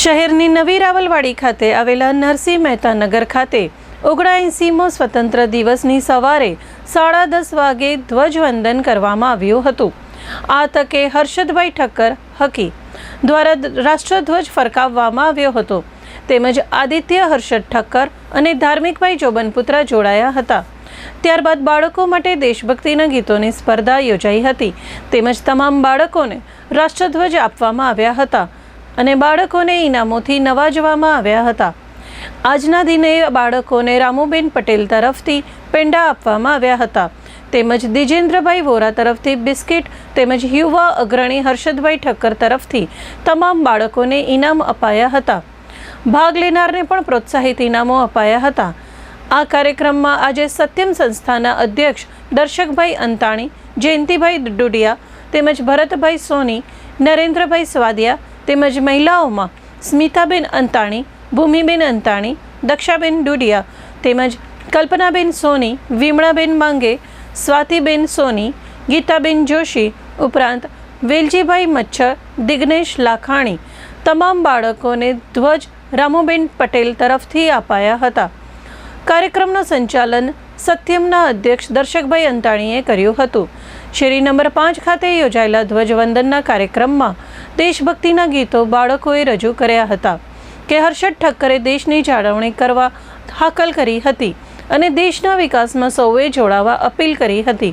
શહેરની નવી રાવલવાડી ખાતે આવેલા નરસિંહ મહેતા નગર ખાતે ઓગણએંસીમો સ્વતંત્ર દિવસની સવારે સાડા દસ વાગે ધ્વજવંદન કરવામાં આવ્યું હતું. આ તકે હર્ષદભાઈ ઠક્કર, હકી દ્વારા રાષ્ટ્રધ્વજ ફરકાવવામાં આવ્યો હતો. તેમજ આદિત્ય હર્ષદ ઠક્કર અને ધાર્મિકભાઈ જોબનપુત્રા જોડાયા હતા. ત્યારબાદ બાળકો માટે દેશભક્તિના ગીતોની સ્પર્ધા યોજાઈ હતી. તેમજ તમામ બાળકોને રાષ્ટ્રધ્વજ આપવામાં આવ્યા હતા. અને બાળકોને ઇનામોથી નવાજવામાં આવ્યા હતા. આજના દિને બાળકોને રામુબેન પટેલ તરફથી પેંડા આપવામાં આવ્યા હતા. તેમજ દિજેન્દ્રભાઈ વોરા તરફથી બિસ્કિટ તેમજ યુવા અગ્રણી હર્ષદભાઈ ઠક્કર તરફથી તમામ બાળકોને ઇનામ અપાયા હતા. ભાગ લેનારને પણ પ્રોત્સાહિત ઇનામો અપાયા હતા. આ કાર્યક્રમમાં આજે સત્યમ સંસ્થાના અધ્યક્ષ દર્શકભાઈ અંતાણી, જયંતિભાઈ ડુડિયા તેમજ ભરતભાઈ સોની, નરેન્દ્રભાઈ સ્વાદિયા તેમજ મહિલાઓમાં સ્મિતાબેન અંતાણી, ભૂમિબેન અંતાણી, દક્ષાબેન ડુડિયા તેમજ કલ્પનાબેન સોની, વિમળાબેન માંગે, સ્વાતિબેન સોની, ગીતાબેન જોશી ઉપરાંત વેલજીભાઈ મચ્છર, દિગ્નેશ લાખાણી તમામ બાળકોને ધ્વજ રામુબેન પટેલ તરફથી અપાયા હતા. કાર્યક્રમનું સંચાલન સત્યમના અધ્યક્ષ દર્શકભાઈ અંતાણીએ કર્યું હતું. શેરી નંબર પાંચ ખાતે યોજાયેલા ધ્વજવંદનના કાર્યક્રમમાં દેશભક્તિના ગીતો બાળકોએ રજૂ કર્યા હતા કે હર્ષદ ઠક્કરે દેશની જાળવણી કરવા હાકલ કરી હતી અને દેશના વિકાસમાં સૌએ જોડાવા અપીલ કરી હતી.